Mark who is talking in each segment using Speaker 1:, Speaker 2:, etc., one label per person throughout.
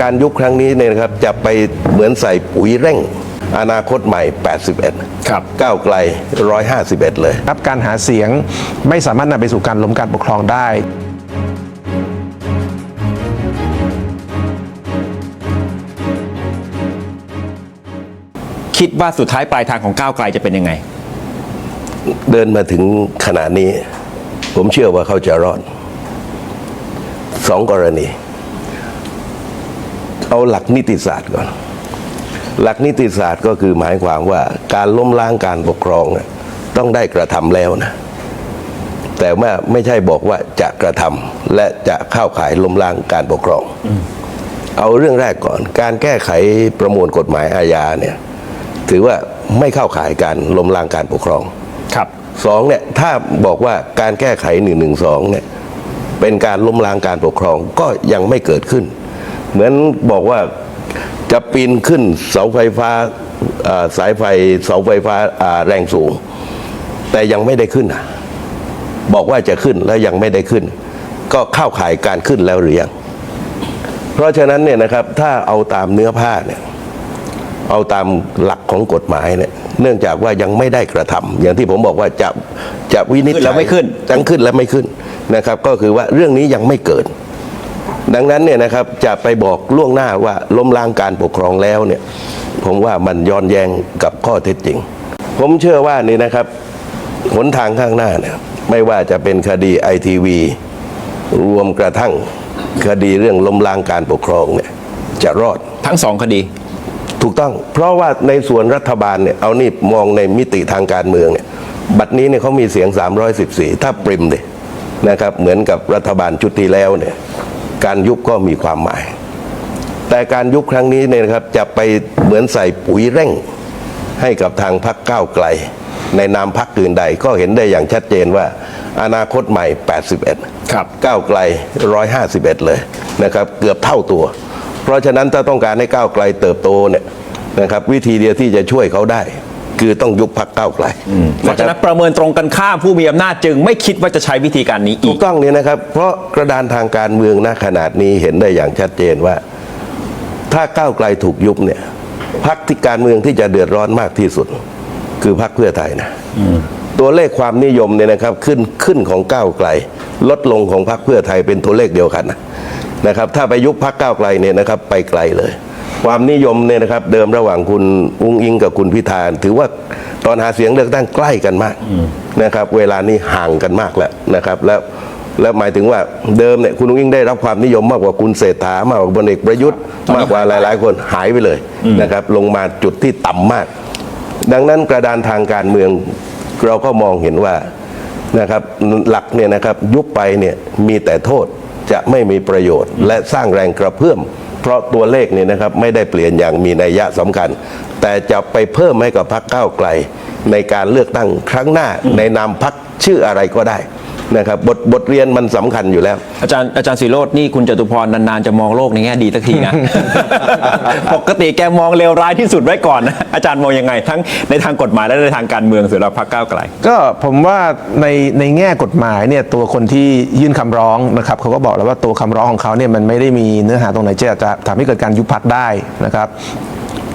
Speaker 1: การยุบครั้งนี้เนี่ยนะครับจะไปเหมือนใส่ปุ๋ยเร่งอนาคตใหม่ 81
Speaker 2: ครับ
Speaker 1: ก้าวไกล 151 เลย
Speaker 3: ครับการหาเสียงไม่สามารถนำไปสู่การล้มการปกครองได้
Speaker 2: คิดว่าสุดท้ายปลายทางของก้าวไกลจะเป็นยังไง
Speaker 1: เดินมาถึงขณะนี้ ผมเชื่อว่าเขาจะรอดสองกรณี เอาหลักนิติศาสตร์ก่อน หลักนิติศาสตร์ก็คือหมายความว่าการล้มล้างการปกครองน่ะต้องได้กระทำแล้วนะ แต่ว่าไม่ใช่บอกว่าจะกระทำและจะเข้าข่ายล้มล้างการปกครอง เอาเรื่องแรกก่อน การแก้ไขประมวลกฎหมายอาญาเนี่ยถือว่าไม่เข้าข่ายการล้มล้างการปกครอง
Speaker 2: ครับ
Speaker 1: สองเนี่ยถ้าบอกว่าการแก้ไขหนึ่งหนึ่งสองเนี่ยเป็นการล้มล้างการปกครองก็ยังไม่เกิดขึ้น เหมือนบอกว่าจะปีนขึ้นเสาไฟฟ้าอ่าสายไฟเสาไฟฟ้าอ่าแรงสูง แต่ยังไม่ได้ขึ้นอะบอกว่าจะขึ้นแล้วยังไม่ได้ขึ้น ก็เข้าข่ายการขึ้นแล้วหรือยังเพราะฉะนั้นเนี่ยนะครับถ้าเอาตามเนื้อผ้าเนี่ยเอาตามหลักของกฎหมายเนี่ยเนื่องจากว่ายังไม่ได้กระทำอย่างที่ผมบอกว่าจะจะวินิจ
Speaker 2: ขึ้นแล้วไม่ขึ้น
Speaker 1: จังขึ้นแล้วไม่ขึ้นนะครับ ก็คือว่าเรื่องนี้ยังไม่เกิด ดังนั้นเนี่ยนะครับจะไปบอกล่วงหน้าว่าล้มล้างการปกครองแล้วเนี่ยผมว่ามันย้อนแย้งกับข้อเท็จจริง ผมเชื่อว่านี่นะครับหนทางข้างหน้าเนี่ยไม่ว่าจะเป็นคดีไอทีวีรวมกระทั่งคดีเรื่องล้มล้างการปกครองเนี่ยจะรอด
Speaker 2: ทั้งสองคดี
Speaker 1: ถูกต้อง เพราะว่าในส่วนรัฐบาลเนี่ยเอานี่มองในมิติทางการเมืองเนี่ยบัดนี้เนี่ยเขามีเสียง 314 ถ้าปริมเลยนะครับ เหมือนกับรัฐบาลชุดที่แล้วเนี่ย การยุบก็มีความหมาย แต่การยุบครั้งนี้เนี่ยนะครับจะไปเหมือนใส่ปุ๋ยเร่งให้กับทางพรรคก้าวไกล ในนามพรรคอื่นใดก็เห็นได้อย่างชัดเจนว่า อนาคตใหม่ 81
Speaker 2: ครับ
Speaker 1: ก้าวไกล 151 เลยนะครับเกือบเท่าตัว เพราะฉะนั้นถ้าต้องการให้ก้าวไกลเติบโตเนี่ยนะครับวิธีเดียวที่จะช่วยเขาได้ คือต้องยุบพักก้าวไกล
Speaker 2: เพราะฉะ
Speaker 1: นะ
Speaker 2: นั้
Speaker 1: คนบ
Speaker 2: ประเมินตรงกันข้ามผู้มีอำนาจจึง ไม่คิดว่าจะใช้วิธีการนี้อี
Speaker 1: ถู
Speaker 2: ก
Speaker 1: กต้องเนี่ยนะครับ เพราะกระดานทางการเมืองณขนาดนี้เห็นได้อย่างชัดเจนว่า ถ้าก้าวไกลถูกยุบเนี่ยพักที่การเมืองที่จะเดือดร้อนมากที่สุด คือพักเพื่อไทยนะตัวเลขความนิยมเนี่ยนะครับขึ้นขึ้นของก้าวไกล ลดลงของพักเพื่อไทยเป็นตัวเลขเดียวกันนะนะครับ ถ้าไปยุบพักก้าวไกลเนี่ยนะครับ ไปไกลเลย ความนิยมเนี่ยนะครับเดิมระหว่างคุณอุ้งอิงกับคุณพิธาถือว่าตอนหาเสียงเลือกตั้งใกล้กันมากนะครับ เวลานี้ห่างกันมากแล้วนะครับ แล้วแล้วหมายถึงว่าเดิมเนี่ยคุณอุ้งอิงได้รับความนิยมมากกว่าคุณเศรษฐามากกว่าพลเอกประยุทธ์มากกว่าหลาย ๆ คนหายไปเลยนะครับ ลงมาจุดที่ต่ำมาก ดังนั้นกระดานทางการเมืองเราก็มองเห็นว่านะครับหลักเนี่ยนะครับยุบไปเนี่ยมีแต่โทษจะไม่มีประโยชน์ และสร้างแรงกระเพื่อม เพราะตัวเลขเนี่ยนะครับไม่ได้เปลี่ยนอย่างมีนัยยะสำคัญ แต่จะไปเพิ่มให้กับพรรคก้าวไกล ในการเลือกตั้งครั้งหน้าในนามพรรคชื่ออะไรก็ได้ นะครับบทบทเรียนมันสำคัญอยู่แล้ว
Speaker 2: อาจารย์อาจารย์สีโรดนี่คุณจตุพรนานๆจะมองโลกในแง่ดีสักทีนะ ปกติแกมองเลวร้ายที่สุดไว้ก่อนนะอาจารย์มองยังไง ทั้งในทางกฎหมายและในทางการเมืองสำหรับพรรคก้าวไกล
Speaker 3: ก็ผมว่าในในแง่กฎหมายเนี่ยตัวคนที่ยื่นคำร้องนะครับเขาก็บอกแล้วว่าตัวคำร้องของเขาเนี่ยมันไม่ได้มีเนื้อหาตรงไหนที่จะทำให้เกิดการยุบพักได้นะครับ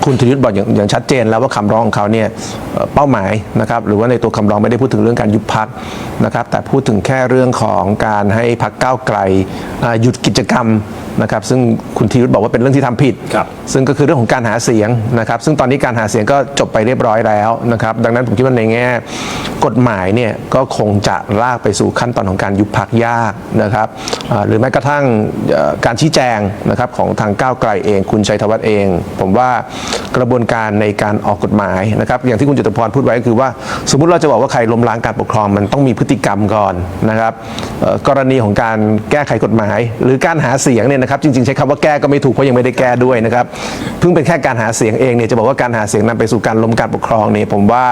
Speaker 3: คุณธยุทธ์บอกอย่างอย่างชัดเจนแล้วว่าคำร้องของเขาเนี่ยเอ่อเป้าหมายนะครับหรือว่าในตัวคำร้องไม่ได้พูดถึงเรื่องการยุบพักนะครับแต่พูดถึงแค่เรื่องของการให้พักก้าวไกลอ่าหยุดกิจกรรมนะครับซึ่งคุณธยุทธ์บอกว่าเป็นเรื่องที่ทำผิด
Speaker 2: ครับ
Speaker 3: ซึ่งก็คือเรื่องของการหาเสียงนะครับ ซึ่งตอนนี้การหาเสียงก็จบไปเรียบร้อยแล้วนะครับ ดังนั้นผมคิดว่าในแง่กฎหมายเนี่ยก็คงจะลากไปสู่ขั้นตอนของการยุบพักยากนะครับอ่าหรือแม้กระทั่งการชี้แจงนะครับของทางก้าวไกลเอง คุณชัยธวัฒน์เอง ผมว่ากระบวนการในการออกกฎหมายนะครับอย่างที่คุณจตุพรพูดไว้ก็คือว่า สมมุติเราจะบอกว่าใครล้มล้างการปกครองมันต้องมีพฤติกรรมก่อนนะครับกรณีของการแก้ไขกฎหมาย หรือการหาเสียงเนี่ยนะครับจริงๆใช้คำว่าแก้ก็ไม่ถูกเพราะยังไม่ได้แก้ด้วยนะครับเพิ่งเป็นแค่การหาเสียงเองเนี่ยจะบอกว่าการหาเสียงนำไปสู่การล้มการปกครองเนี่ยผมว่า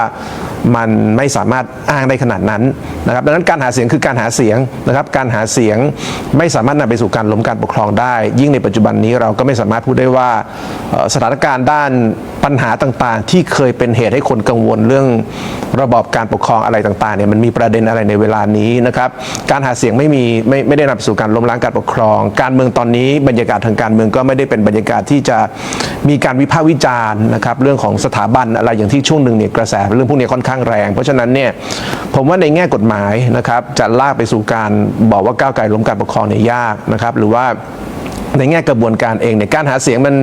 Speaker 3: มันไม่สามารถอ้างได้ขนาดนั้นนะครับดังนั้นการหาเสียงคือการหาเสียงนะครับการหาเสียงไม่สามารถนำไปสู่การล้มการปกครองได้ ยิ่งในปัจจุบันนี้เราก็ไม่สามารถพูดได้ว่าสถานการณ์ด้านปัญหาต่างๆ ที่เคยเป็นเหตุให้คนกังวลเรื่องระบอบการปกครองอะไรต่างๆเนี่ยมันมีประเด็นอะไรในเวลานี้นะครับการหาเสียงไม่มีไม่ไม่ได้นำไปสู่การล้มล้างการปกครอง การเมืองตอนนี้บรรยากาศทางการเมืองก็ไม่ได้เป็นบรรยากาศที่จะมีการวิพากษ์วิจารณ์นะครับเรื่องของสถาบันอะไรอย่างที่ช่วงหนึ่งเนี่ยกระแสเรื่องพวกนี้ค่อนข้างแรง เพราะฉะนั้นเนี่ยผมว่าในแง่กฎหมายนะครับจะลากไปสู่การบอกว่าก้าวไกลล้มการปกครองเนี่ยยากนะครับ หรือว่า ในแง่กระบวนการเองเนี่ยการหาเสียงมัน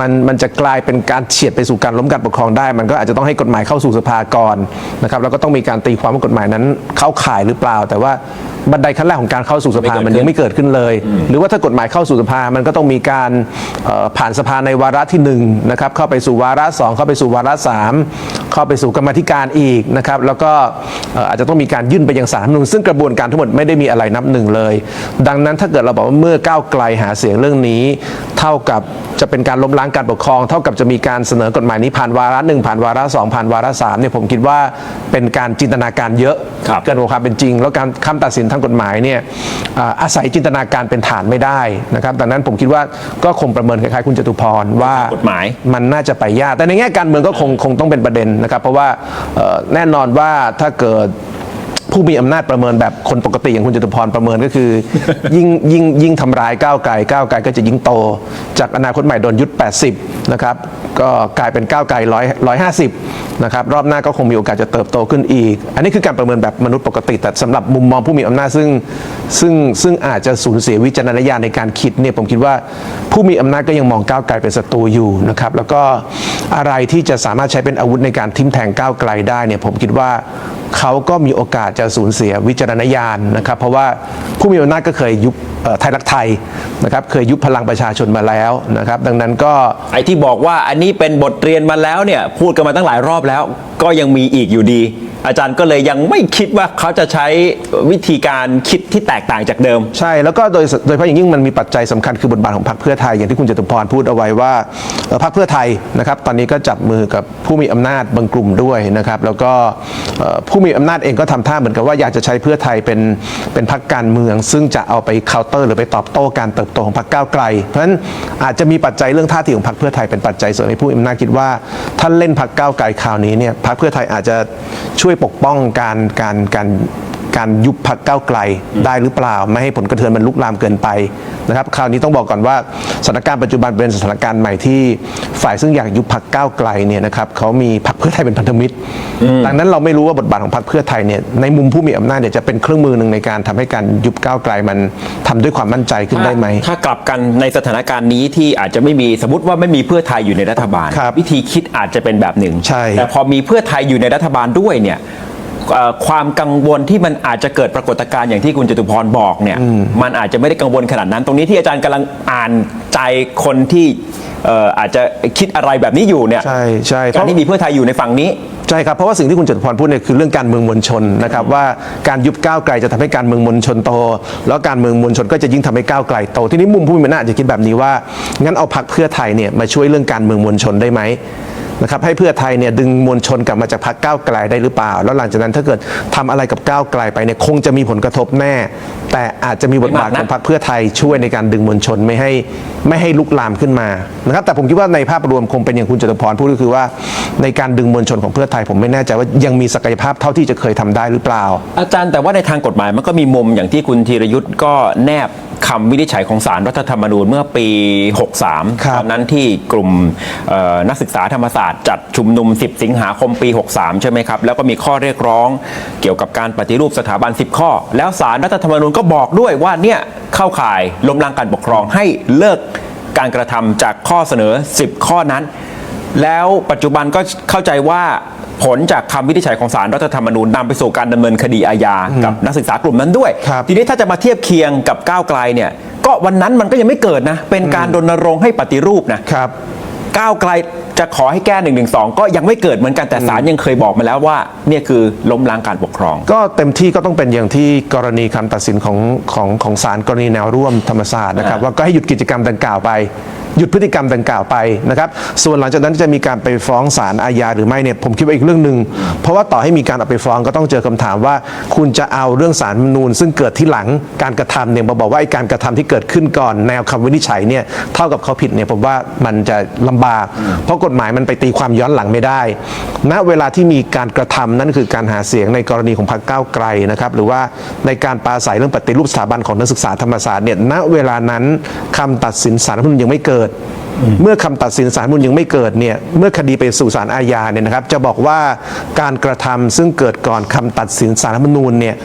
Speaker 3: มันมันจะกลายเป็นการเฉียดไปสู่การล้มการปกครองได้ มันก็อาจจะต้องให้กฎหมายเข้าสู่สภาก่อนนะครับแล้วก็ต้องมีการตีความว่ากฎหมายนั้นเข้าข่ายหรือเปล่า แต่ว่าบันไดขั้นแรกของการเข้าสู่สภา
Speaker 2: ไม่เกิด
Speaker 3: มันยังไม่เกิดขึ้นเลย หรือว่าถ้ากฎหมายเข้าสู่สภามันก็ต้องมีการเอ่อผ่านสภาในวาระที่หนึ่งนะครับเข้าไปสู่วาระสองเข้าไปสู่วาระสามเข้าไปสู่กรรมาธิการอีกนะครับแล้วก็เอ่ออาจจะต้องมีการยื่นไปยังสารรัฐธรรมนูญซึ่งกระบวนการทั้งหมดไม่ได้มีอะไรนับหนึ่งเลย ดังนั้นถ้าเกิดเราบอกว่าเมื่อก้าวไกลหาเสียงเรื่องนี้ เท่ากับจะเป็นการล้มล้างการปกครอง เท่ากับจะมีการเสนอกฎหมายนี้ผ่านวาระหนึ่งผ่านวาระสองผ่านวาระสามเนี่ยผมคิดว่าเป็นการจินตนาการเยอะ
Speaker 2: ครับ
Speaker 3: เกินกว่าความเป็นจริง แล้วการคำตัดสินทางกฎหมายเนี่ยอ่าอาศัยจินตนาการเป็นฐานไม่ได้นะครับดังนั้นผมคิดว่าก็คงประเมินคล้ายๆคุณจตุพรว่า
Speaker 2: กฎหมาย
Speaker 3: มันน่าจะไปยาก แต่ในแง่การเมืองก็คงคงต้องเป็นประเด็นนะครับ เพราะว่าเอ่อแน่นอนว่าถ้าเกิด ผู้มีอำนาจประเมินแบบคนปกติอย่างคุณจตุพรประเมินก็คือ ยิ่งยิ่งยิ่งทำร้ายก้าวไกลก้าวไกลก็จะยิ่งโต จากอนาคตใหม่โดนยุด 80 นะครับ ก็กลายเป็นก้าวไกลร้อยร้อยห้าสิบนะครับ รอบหน้าก็คงมีโอกาสจะเติบโตขึ้นอีก อันนี้คือการประเมินแบบมนุษย์ปกติ แต่สำหรับมุมมองผู้มีอำนาจซึ่งซึ่งซึ่งอาจจะสูญเสียวิจารณญาณในการคิดเนี่ยผมคิดว่าผู้มีอำนาจก็ยังมองก้าวไกลเป็นศัตรูอยู่นะครับแล้วก็อะไรที่จะสามารถใช้เป็นอาวุธในการทิ่มแทงก้าวไกลได้เนี่ยผมคิดว่าเขาก็มีโอกาสจะสูญเสียวิจารณญาณนะครับ เพราะว่าผู้มีอำนาจก็เคยยุบไทยรักไทยนะครับเคยยุบพลังประชาชนมาแล้วนะครับ ดังนั้นก็
Speaker 2: ไอ้ที่บอกว่าอันนี้เป็นบทเรียนมาแล้วเนี่ยพูดกันมาตั้งหลายรอบแล้ว ก็ยังมีอีกอยู่ดี อาจารย์ก็เลยยังไม่คิดว่าเขาจะใช้วิธีการคิดที่แตกต่างจากเดิม
Speaker 3: ใช่แล้วก็โดยโดยเฉพาะอย่างยิ่งมันมีปัจจัยสำคัญคือบทบาทของพรรคเพื่อไทยอย่างที่คุณจตุพรพูดเอาไว้ว่าเอ่อพรรคเพื่อไทยนะครับตอนนี้ก็จับมือกับผู้มีอำนาจบางกลุ่มด้วยนะครับแล้วก็เอ่อผู้มีอำนาจเองก็ทำท่าเหมือนกับว่าอยากจะใช้เพื่อไทยเป็นเป็นพรรคการเมือง ซึ่งจะเอาไปเคาน์เตอร์ หรือไปตอบโต้การเติบโตของพรรคก้าวไกล เพราะฉะนั้นอาจจะมีปัจจัยเรื่องท่าทีของพรรคเพื่อไทยเป็นปัจจัยเสริมให้ผู้มีอำนาจคิดว่าถ้าเล่นพรรคก้าวไกลคราวนี้เนี่ยพรรคเพื่อไทยอาจจะช่วยปกป้องการการการ การยุบพักก้าวไกลได้หรือเปล่า ไม่ให้ผลกระเทือนมันลุกลามเกินไปนะครับคราวนี้ต้องบอกก่อนว่าสถานการณ์ปัจจุบันเป็นสถานการณ์ใหม่ที่ฝ่ายซึ่งอยากยุบพักก้าวไกลเนี่ยนะครับเขามีพักเพื่อไทยเป็นพันธมิตร ดังนั้นเราไม่รู้ว่าบทบาทของพักเพื่อไทยเนี่ยในมุมผู้มีอำนาจเนี่ยจะเป็นเครื่องมือหนึ่งในการทำให้การยุบก้าวไกลมันทำด้วยความมั่นใจขึ้นได้ไหม
Speaker 2: ถ้ากลับกันในสถานการณ์นี้ที่อาจจะไม่มีสมมติว่าไม่มีเพื่อไทยอยู่ในรัฐบาล
Speaker 3: ครับ
Speaker 2: วิธีคิดอาจจะเป็นแบบหนึ่ง
Speaker 3: ใช่
Speaker 2: แต่พอมีเพื่อไทยอยู่ในรัฐบาลด้วยเนี่ยเอ่อ ความกังวลที่มันอาจจะเกิดปรากฏการณ์อย่างที่คุณจตุพรบอกเนี่ยมันอาจจะไม่ได้กังวลขนาดนั้น ตรงนี้ที่อาจารย์กำลังอ่านใจคนที่เอ่ออาจจะคิดอะไรแบบนี้อยู่เนี่ย
Speaker 3: ใช่ใช่เพ
Speaker 2: การ
Speaker 3: ราะ
Speaker 2: ที่มีเพื่อไทยอยู่ในฝั่งนี้
Speaker 3: ใช่ครับ เพราะว่าสิ่งที่คุณจตุพรพูดเนี่ยคือเรื่องการเมืองมวลชนนะครับว่าการยุบก้าวไกลจะทำให้การเมืองมวลชนโต แล้วการเมืองมวลชนก็จะยิ่งทำให้ก้าวไกลโตทีนี้มุมผู้มีอำนาจอาจจะคิดแบบนี้ว่างั้นเอาพักเพื่อไทยเนี่ยมาช่วยเรื่องการเมืองมวลชนได้ไหม นะครับให้เพื่อไทยเนี่ยดึงมวลชนกลับมาจากพักก้าวไกลได้หรือเปล่า แล้วหลังจากนั้นถ้าเกิดทำอะไรกับก้าวไกลไปเนี่ยคงจะมีผลกระทบแน่ แต่อาจจะมีบทบาท
Speaker 2: ไม่มากนะ
Speaker 3: ของพรรคเพื่อไทยช่วยในการดึงมวลชนไม่ให้ไม่ให้ลุกลามขึ้นมานะครับแต่ผมคิดว่าในภาพรวมคงเป็นอย่างคุณจตุพรพูดก็คือว่า ในการดึงมวลชนของเพื่อไทย ผมไม่แน่ใจว่ายังมีศักยภาพเท่าที่จะเคยทำได้หรือเปล่า
Speaker 2: อาจารย์แต่ว่าในทางกฎหมายมันก็มีมุมอย่างที่คุณธีรยุทธ์ก็แนบ คำวินิจฉัยของสารรัฐธรรมนูญเมื่อปี 63
Speaker 3: ครับ
Speaker 2: ตอนนั้นที่กลุ่มเอ่อนักศึกษาธรรมศาสตร์จัดชุมนุม 10 สิงหาคมปี 63 ใช่ไหมครับ แล้วก็มีข้อเรียกร้องเกี่ยวกับการปฏิรูปสถาบัน 10 ข้อ แล้วสารรัฐธรรมนูญก็บอกด้วยว่าเนี่ยเข้าข่ายล้มล้างการปกครองให้เลิกการกระทำจากข้อเสนอ 10 ข้อนั้น แล้วปัจจุบันก็เข้าใจว่า ผลจากคำวินิจฉัยของสารรัฐธรรมนูญนำไปสู่การดำเนินคดีอาญากับนักศึกษากลุ่มนั้นด้วย
Speaker 3: ครับ
Speaker 2: ทีนี้ถ้าจะมาเทียบเคียงกับก้าวไกลเนี่ย ก็วันนั้นมันก็ยังไม่เกิดนะ เป็นการรณรงค์ให้ปฏิรูปนะครับ ก้าวไกลจะขอให้แก้1นึก็ยังไม่เกิดเหมือนกันแต่ศาลยังเคยบอกมาแล้วว่าเนี่ยคือล้มล้างการปกครอง
Speaker 3: ก็เต็มที่ก็ต้องเป็นอย่างที่กรณีคำตัดสินของของของศาลกรณีแนวร่วมธรรมศาสตร์นะครับ
Speaker 2: อ่า
Speaker 3: ว่าก็ให้หยุดกิจกรรมดังกล่าวไปหยุดพฤติกรรมดังกล่าวไปนะครับ ส่วนหลังจากนั้นจะมีการไปฟ้องศาลอาญาหรือไม่เนี่ยผมคิดว่าอีกเรื่องหนึ่งเพราะว่าต่อให้มีการเอาไปฟ้องก็ต้องเจอคำถามว่า คุณจะเอาเรื่องศาลรัฐธรรมนูญซึ่งเกิดที่หลังการกระทำเนี่ยมาบอกว่าไอ้การกระทำที่เกิดขึ้นก่อนแนวคำวินิจฉัยเนี่ยเท่ากับเขาผิดเนี่ยผมว่ามันจะลำบากเพราะกฎหมายมันไปตีความย้อนหลังไม่ได้ณเวลาที่มีการกระทำนั่นคือการหาเสียงในกรณีของพรรคก้าวไกลนะครับ หรือว่าในการปราศัยเรื่องปฏิรูปสถาบันของนักศึกษาธรรมศาสตร์เนี่ยณเวลานั้นคำตัดสินศาลรัฐมนูญยังไม่เกิด เมื่อคำตัดสินศารัฐมนูญยังไม่เกิดเนี่ยเมื่อคดีไปสู่ศาลอาญาเนี่ยนะครับ จะบอกว่าการกระทำซึ่งเกิดก่อนคำตัดสินศาลรัฐธรรมนูญเนี่ย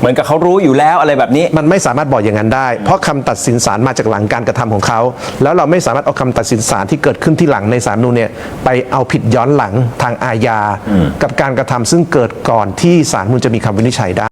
Speaker 2: เหมือนกับเขารู้อยู่แล้วอะไรแบบนี้
Speaker 3: มันไม่สามารถบอกอย่างนั้นได้ เพราะคำตัดสินศาลมาจากหลังการกระทำของเขา แล้วเราไม่สามารถเอาคำตัดสินศาลที่เกิดขึ้นที่หลังในศาลรัฐธรรมนูเนี่ยไปเอาผิดย้อนหลังทางอาญา กับการกระทำซึ่งเกิดก่อนที่ศาลรัฐธรรมนูลจะมีคำวินิจฉัยได้